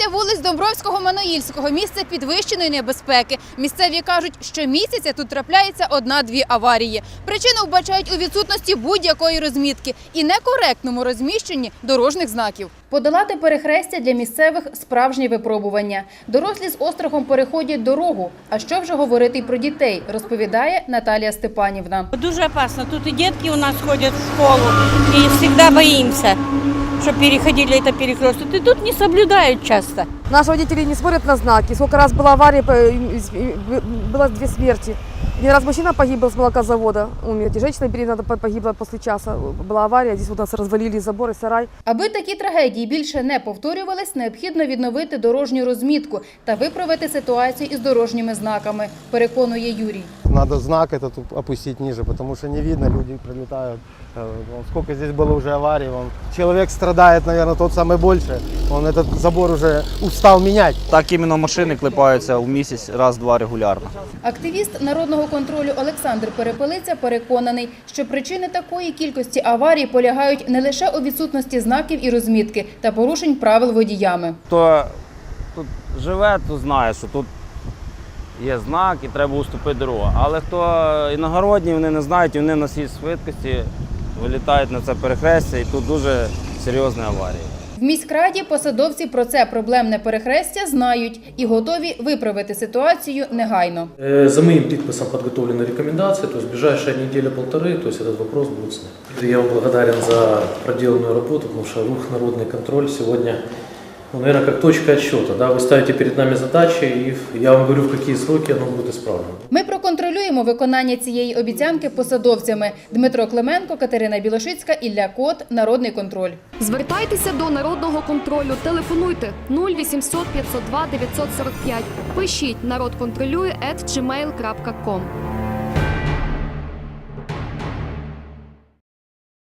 Перехрестя вулиць Домбровського Мануїльського місце підвищеної небезпеки. Місцеві кажуть, що місяця тут трапляється одна-дві аварії. Причину вбачають у відсутності будь-якої розмітки і некоректному розміщенні дорожніх знаків. Подолати перехрестя для місцевих справжнє випробування. Дорослі з острахом переходять дорогу. А що вже говорити й про дітей, розповідає Наталія Степанівна. Дуже опасно. Тут и детки у нас ходят в школу, и всегда боимся, что переходили это перекресток. И тут не соблюдают часто. Наши водители не смотрят на знаки. Сколько раз была авария, по- и- и- было две смерти. Один раз мужчина погиб с молокозавода, умер. И женщина беременна по- погибла после часа. Была авария, здесь вот у нас развалили забор и сарай. Аби такі трагедії більше не повторювались, необхідно відновити дорожню розмітку та виправити ситуацію із дорожніми знаками, переконує Юрій. Надо знак этот опустить ниже, потому что не видно, люди пролетают. Э, вон Сколько здесь было уже аварий. Вон. Человек страдает, наверное, тот самый больше. Он этот забор уже устал менять. Так іменно машини клепаються в місяць раз-два регулярно. Активіст народного контролю Олександр Перепелиця переконаний, що причини такої кількості аварій полягають не лише у відсутності знаків і розмітки та порушень правил водіями. Хто тут живе, то знає, що тут є знак і треба уступити дорогу. Але хто іногородні, вони не знають, і вони на свій швидкості вилітають на це перехрестя, і тут дуже серйозні аварії. В міськраді посадовці про це проблемне перехрестя знають і готові виправити ситуацію негайно. Э, За моим подписом подготовлены рекомендации, то есть ближайшая неделя-полторы, то есть этот вопрос будет снят. Я вам благодарен за проделанную работу, потому что рух народный контроль сегодня, ну, наверное, как точка отсчета. Да? Вы ставите перед нами задачи, и я вам говорю, в какие сроки оно будет исправлено. Ми проконтролюємо виконання цієї обіцянки посадовцями. Дмитро Клименко, Катерина Білошицька, Ілля Кот, Народний контроль. Звертайтеся до народного контролю. Телефонуйте 0800 502 945. Пишіть народ контролює.